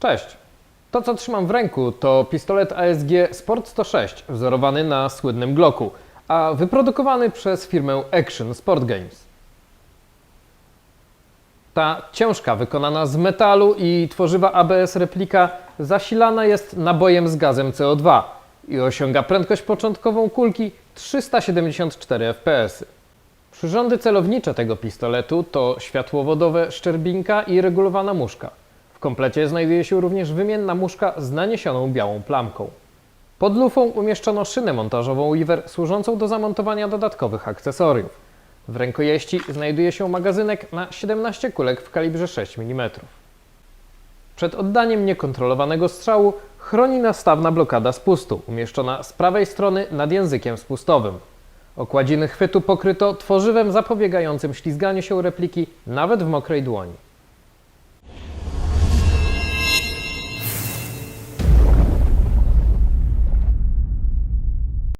Cześć! To, co trzymam w ręku, to pistolet ASG Sport 106, wzorowany na słynnym Glocku, a wyprodukowany przez firmę Action Sport Games. Ta ciężka, wykonana z metalu i tworzywa ABS replika zasilana jest nabojem z gazem CO2 i osiąga prędkość początkową kulki 374 fps. Przyrządy celownicze tego pistoletu to światłowodowe szczerbinka i regulowana muszka. Komplecie znajduje się również wymienna muszka z naniesioną białą plamką. Pod lufą umieszczono szynę montażową Weaver służącą do zamontowania dodatkowych akcesoriów. W rękojeści znajduje się magazynek na 17 kulek w kalibrze 6 mm. Przed oddaniem niekontrolowanego strzału chroni nastawna blokada spustu, umieszczona z prawej strony nad językiem spustowym. Okładziny chwytu pokryto tworzywem zapobiegającym ślizganiu się repliki nawet w mokrej dłoni.